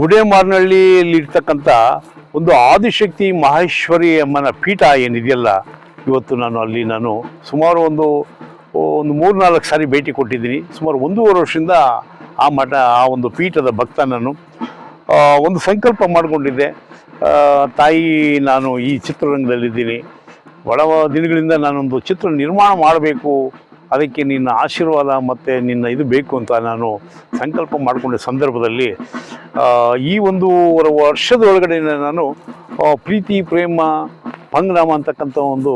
ಗುಡೇಮಾರ್ನಹಳ್ಳಿಯಲ್ಲಿ ಇರ್ತಕ್ಕಂಥ ಒಂದು ಆದಿಶಕ್ತಿ ಮಹೇಶ್ವರಿ ಅಮ್ಮನ ಪೀಠ ಏನಿದೆಯಲ್ಲ, ಇವತ್ತು ನಾನು ಅಲ್ಲಿ ನಾನು ಸುಮಾರು ಒಂದು ಒಂದು ಮೂರು ನಾಲ್ಕು ಸಾರಿ ಭೇಟಿ ಕೊಟ್ಟಿದ್ದೀನಿ. ಸುಮಾರು ಒಂದೂವರೆ ವರ್ಷದಿಂದ ಆ ಮಠ, ಆ ಒಂದು ಪೀಠದ ಭಕ್ತ ನಾನು. ಒಂದು ಸಂಕಲ್ಪ ಮಾಡಿಕೊಂಡಿದ್ದೆ. ತಾಯಿ ನಾನು ಈ ಚಿತ್ರರಂಗದಲ್ಲಿದ್ದೀನಿ. ಬಡವ ದಿನಗಳಿಂದ ನಾನೊಂದು ಚಿತ್ರ ನಿರ್ಮಾಣ ಮಾಡಬೇಕು ಅದಕ್ಕೆ ನಿನ್ನ ಆಶೀರ್ವಾದ ಮತ್ತು ನಿನ್ನ ಇದು ಬೇಕು ಅಂತ ನಾನು ಸಂಕಲ್ಪ ಮಾಡಿಕೊಂಡ ಸಂದರ್ಭದಲ್ಲಿ ಈ ಒಂದು ವರ್ಷದ ಒಳಗಡೆ ನಾನು ಪ್ರೀತಿ, ಪ್ರೇಮ ಪಂಗ್ರಾಮ ಅಂತಕ್ಕಂಥ ಒಂದು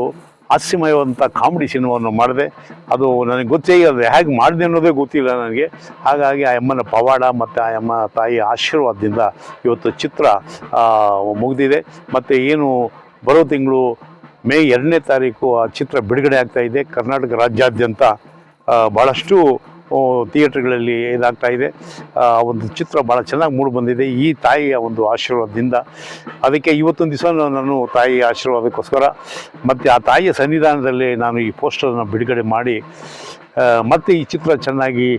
ಹಾಸ್ಯಮಯವಾದಂಥ ಕಾಮಿಡಿ ಸಿನಿಮಾವನ್ನು ಮಾಡಿದೆ. ಅದು ನನಗೆ ಗೊತ್ತೇ ಇಲ್ಲ ಹೇಗೆ ಮಾಡಿದೆ ಅನ್ನೋದೇ ಗೊತ್ತಿಲ್ಲ ನನಗೆ. ಹಾಗಾಗಿ ಆ ಅಮ್ಮನ ಪವಾಡ ಮತ್ತು ಆ ಅಮ್ಮ ತಾಯಿ ಆಶೀರ್ವಾದದಿಂದ ಇವತ್ತು ಚಿತ್ರ ಮುಗಿದಿದೆ. ಮತ್ತು ಏನು ಬರೋ ತಿಂಗಳು ಮೇ ಎರಡನೇ ತಾರೀಕು ಆ ಚಿತ್ರ ಬಿಡುಗಡೆ ಆಗ್ತಾ ಇದೆ. ಕರ್ನಾಟಕ ರಾಜ್ಯಾದ್ಯಂತ ಭಾಳಷ್ಟು ಥಿಯೇಟ್ರ್ಗಳಲ್ಲಿ ಇದಾಗ್ತಾ ಇದೆ. ಆ, ಒಂದು ಚಿತ್ರ ಭಾಳ ಚೆನ್ನಾಗಿ ಮೂಡಿ ಬಂದಿದೆ. ಈ ತಾಯಿಯ ಒಂದು ಆಶೀರ್ವಾದದಿಂದ. ಅದಕ್ಕೆ ಇವತ್ತೊಂದು ದಿವಸ ನಾನು ತಾಯಿಯ ಆಶೀರ್ವಾದಕ್ಕೋಸ್ಕರ ಮತ್ತು ಆ ತಾಯಿಯ ಸನ್ನಿಧಾನದಲ್ಲಿ ನಾನು ಈ ಪೋಸ್ಟರನ್ನು ಬಿಡುಗಡೆ ಮಾಡಿ ಮತ್ತು ಈ ಚಿತ್ರ ಚೆನ್ನಾಗಿ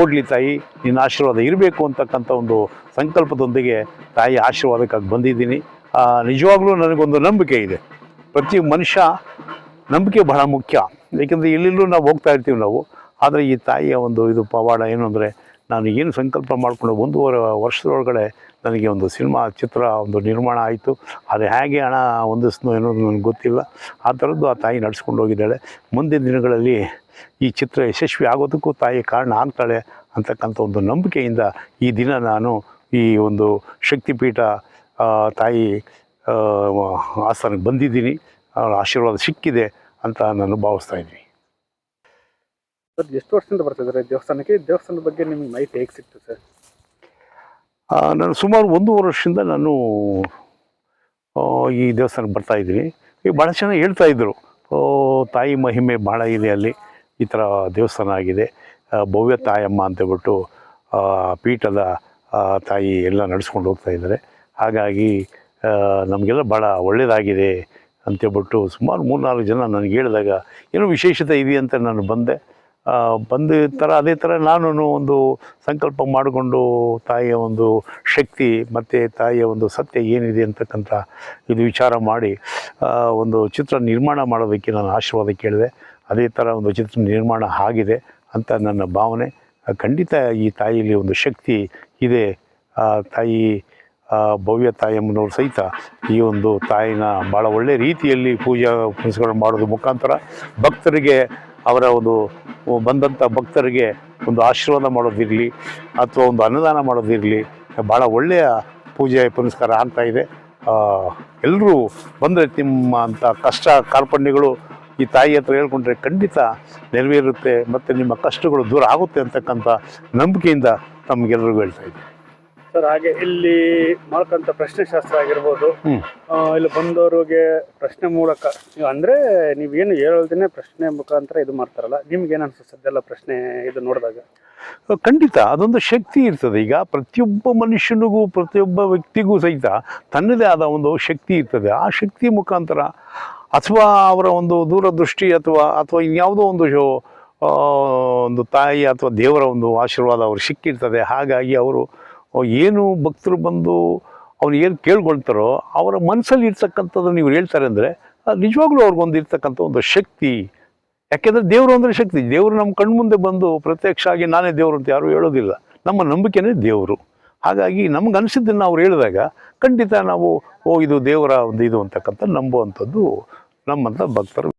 ಓಡಲಿ ತಾಯಿ, ನಿನ್ನ ಆಶೀರ್ವಾದ ಇರಬೇಕು ಅಂತಕ್ಕಂಥ ಒಂದು ಸಂಕಲ್ಪದೊಂದಿಗೆ ತಾಯಿ ಆಶೀರ್ವಾದಕ್ಕಾಗಿ ಬಂದಿದ್ದೀನಿ. ನಿಜವಾಗ್ಲೂ ನನಗೊಂದು ನಂಬಿಕೆ ಇದೆ. ಪ್ರತಿ ಮನುಷ್ಯ ನಂಬಿಕೆ ಬಹಳ ಮುಖ್ಯ. ಏಕೆಂದರೆ ಎಲ್ಲೆಲ್ಲೂ ನಾವು ಹೋಗ್ತಾ ಇರ್ತೀವಿ ನಾವು. ಆದರೆ ಈ ತಾಯಿಯ ಒಂದು ಇದು ಪವಾಡ ಏನು ಅಂದರೆ, ನಾನು ಏನು ಸಂಕಲ್ಪ ಮಾಡಿಕೊಂಡು ಒಂದೂವರೆ ವರ್ಷದೊಳಗಡೆ ನನಗೆ ಒಂದು ಸಿನಿಮಾ ಚಿತ್ರ ಒಂದು ನಿರ್ಮಾಣ ಆಯಿತು. ಅದು ಹೇಗೆ ಹಣ ಹೊಂದಿಸ್ತು ಅನ್ನೋದು ನನಗೆ ಗೊತ್ತಿಲ್ಲ. ಆ ಥರದ್ದು ಆ ತಾಯಿ ನಡೆಸ್ಕೊಂಡು ಹೋಗಿದ್ದಾಳೆ. ಮುಂದಿನ ದಿನಗಳಲ್ಲಿ ಈ ಚಿತ್ರ ಯಶಸ್ವಿ ಆಗೋದಕ್ಕೂ ತಾಯಿ ಕಾರಣ ಆಗ್ತಾಳೆ ಅಂತಕ್ಕಂಥ ಒಂದು ನಂಬಿಕೆಯಿಂದ ಈ ದಿನ ನಾನು ಈ ಒಂದು ಶಕ್ತಿಪೀಠ ತಾಯಿ ಆಸ್ಥಾನಕ್ಕೆ ಬಂದಿದ್ದೀನಿ. ಅವಳ ಆಶೀರ್ವಾದ ಸಿಕ್ಕಿದೆ ಅಂತ ನಾನು ಭಾವಿಸ್ತಾ ಇದ್ದೀನಿ. ಸರ್ ಎಷ್ಟು ವರ್ಷದಿಂದ ಬರ್ತಿದ್ದಾರೆ ದೇವಸ್ಥಾನಕ್ಕೆ? ದೇವಸ್ಥಾನದ ಬಗ್ಗೆ ನಿಮ್ಗೆ ಮಾಹಿತಿ ಹೇಗೆ ಸಿಕ್ತು ಸರ್? ನಾನು ಸುಮಾರು ಒಂದೂವರೆ ವರ್ಷದಿಂದ ನಾನು ಈ ದೇವಸ್ಥಾನಕ್ಕೆ ಬರ್ತಾ ಇದ್ದೀನಿ. ಈಗ ಭಾಳ ಚೆನ್ನಾಗಿ ಹೇಳ್ತಾ ಇದ್ದರು ಓ, ತಾಯಿ ಮಹಿಮೆ ಭಾಳ ಇದೆ ಅಲ್ಲಿ. ಈ ಥರ ದೇವಸ್ಥಾನ ಆಗಿದೆ. ಭವ್ಯ ತಾಯಮ್ಮ ಅಂತೇಳ್ಬಿಟ್ಟು ಪೀಠದ ತಾಯಿ ಎಲ್ಲ ನಡೆಸ್ಕೊಂಡು ಹೋಗ್ತಾ ಇದ್ದಾರೆ. ಹಾಗಾಗಿ ನಮಗೆಲ್ಲ ಭಾಳ ಒಳ್ಳೆಯದಾಗಿದೆ ಅಂತೇಳ್ಬಿಟ್ಟು ಸುಮಾರು ಮೂರ್ನಾಲ್ಕು ಜನ ನನಗೆ ಹೇಳಿದಾಗ, ಏನೋ ವಿಶೇಷತೆ ಇದೆ ಅಂತ ನಾನು ಬಂದೆ. ಬಂದ ಥರ ಅದೇ ಥರ ನಾನು ಒಂದು ಸಂಕಲ್ಪ ಮಾಡಿಕೊಂಡು ತಾಯಿಯ ಒಂದು ಶಕ್ತಿ ಮತ್ತು ತಾಯಿಯ ಒಂದು ಸತ್ಯ ಏನಿದೆ ಅಂತಕ್ಕಂಥ ಇದು ವಿಚಾರ ಮಾಡಿ ಒಂದು ಚಿತ್ರ ನಿರ್ಮಾಣ ಮಾಡೋದಕ್ಕೆ ನಾನು ಆಶೀರ್ವಾದ ಕೇಳಿದೆ. ಅದೇ ಥರ ಒಂದು ಚಿತ್ರ ನಿರ್ಮಾಣ ಆಗಿದೆ ಅಂತ ನನ್ನ ಭಾವನೆ. ಖಂಡಿತ ಈ ತಾಯಿಯಲ್ಲಿ ಒಂದು ಶಕ್ತಿ ಇದೆ. ತಾಯಿ ಭವ್ಯ ತಾಯಮ್ಮನವರು ಸಹಿತ ಈ ಒಂದು ತಾಯಿನ ಭಾಳ ಒಳ್ಳೆಯ ರೀತಿಯಲ್ಲಿ ಪೂಜಾ ಪುನಸ್ಕಾರ ಮಾಡೋದ್ರ ಮುಖಾಂತರ ಭಕ್ತರಿಗೆ ಅವರ ಒಂದು ಬಂದಂಥ ಭಕ್ತರಿಗೆ ಒಂದು ಆಶೀರ್ವಾದ ಮಾಡೋದಿರಲಿ ಅಥವಾ ಒಂದು ಅನ್ನದಾನ ಮಾಡೋದಿರಲಿ ಭಾಳ ಒಳ್ಳೆಯ ಪೂಜೆ ಪುನಸ್ಕಾರ ಆಗ್ತಾ ಇದೆ. ಎಲ್ಲರೂ ಬಂದರೆ ನಿಮ್ಮ ಅಂಥ ಕಷ್ಟ ಕಾರ್ಪಣ್ಯಗಳು ಈ ತಾಯಿ ಹತ್ರ ಹೇಳ್ಕೊಂಡ್ರೆ ಖಂಡಿತ ನೆರವೇರುತ್ತೆ ಮತ್ತು ನಿಮ್ಮ ಕಷ್ಟಗಳು ದೂರ ಆಗುತ್ತೆ ಅಂತಕ್ಕಂಥ ನಂಬಿಕೆಯಿಂದ ತಮಗೆಲ್ಲರಿಗೂ ಹೇಳ್ತಾ ಇದ್ದೀನಿ. ಸರ್ ಹಾಗೆ ಇಲ್ಲಿ ಮಾಡ್ಕೊಂತ ಪ್ರಶ್ನೆ ಶಾಸ್ತ್ರ ಆಗಿರ್ಬೋದು ಆ, ಇಲ್ಲಿ ಬಂದವ್ರಿಗೆ ಪ್ರಶ್ನೆ ಮೂಲಕ ನೀವು ಅಂದ್ರೆ ನೀವೇನು ಹೇಳೋದನ್ನೇ ಪ್ರಶ್ನೆ ಮುಖಾಂತರ ಇದು ಮಾಡ್ತಾರಲ್ಲ ನಿಮ್ಗೆ ಏನು ಅನ್ಸುತ್ತೆ ಸದ್ಯಲ್ಲ ಪ್ರಶ್ನೆ ಇದು ನೋಡಿದಾಗ? ಖಂಡಿತ ಅದೊಂದು ಶಕ್ತಿ ಇರ್ತದೆ. ಈಗ ಪ್ರತಿಯೊಬ್ಬ ಮನುಷ್ಯನಿಗೂ ಪ್ರತಿಯೊಬ್ಬ ವ್ಯಕ್ತಿಗೂ ಸಹಿತ ತನ್ನದೇ ಆದ ಒಂದು ಶಕ್ತಿ ಇರ್ತದೆ. ಆ ಶಕ್ತಿ ಮುಖಾಂತರ ಅಥವಾ ಅವರ ಒಂದು ದೂರದೃಷ್ಟಿ ಅಥವಾ ಅಥವಾ ಇನ್ಯಾವುದೋ ಒಂದು ಶೋ- ಆ, ಒಂದು ತಾಯಿ ಅಥವಾ ದೇವರ ಒಂದು ಆಶೀರ್ವಾದ ಅವ್ರು ಸಿಕ್ಕಿರ್ತದೆ. ಹಾಗಾಗಿ ಅವರು ಏನು ಭಕ್ತರು ಬಂದು ಅವ್ರು ಏನು ಕೇಳ್ಕೊಳ್ತಾರೋ, ಅವರ ಮನಸ್ಸಲ್ಲಿ ಇರ್ತಕ್ಕಂಥದ್ದು ನೀವು ಹೇಳ್ತಾರೆ ಅಂದರೆ ನಿಜವಾಗ್ಲೂ ಅವ್ರಿಗೊಂದು ಇರ್ತಕ್ಕಂಥ ಒಂದು ಶಕ್ತಿ. ಯಾಕೆಂದರೆ ದೇವರು ಅಂದರೆ ಶಕ್ತಿ. ದೇವರು ನಮ್ಮ ಕಣ್ಮುಂದೆ ಬಂದು ಪ್ರತ್ಯಕ್ಷ ಆಗಿ ನಾನೇ ದೇವರು ಅಂತ ಯಾರೂ ಹೇಳೋದಿಲ್ಲ. ನಮ್ಮ ನಂಬಿಕೆನೇ ದೇವರು. ಹಾಗಾಗಿ ನಮ್ಗೆ ಅನಿಸಿದ್ದನ್ನು ಅವ್ರು ಹೇಳಿದಾಗ ಖಂಡಿತ ನಾವು, ಓ, ಇದು ದೇವರ ಒಂದು ಇದು ಅಂತಕ್ಕಂಥ ನಂಬುವಂಥದ್ದು ನಮ್ಮಂಥ ಭಕ್ತರು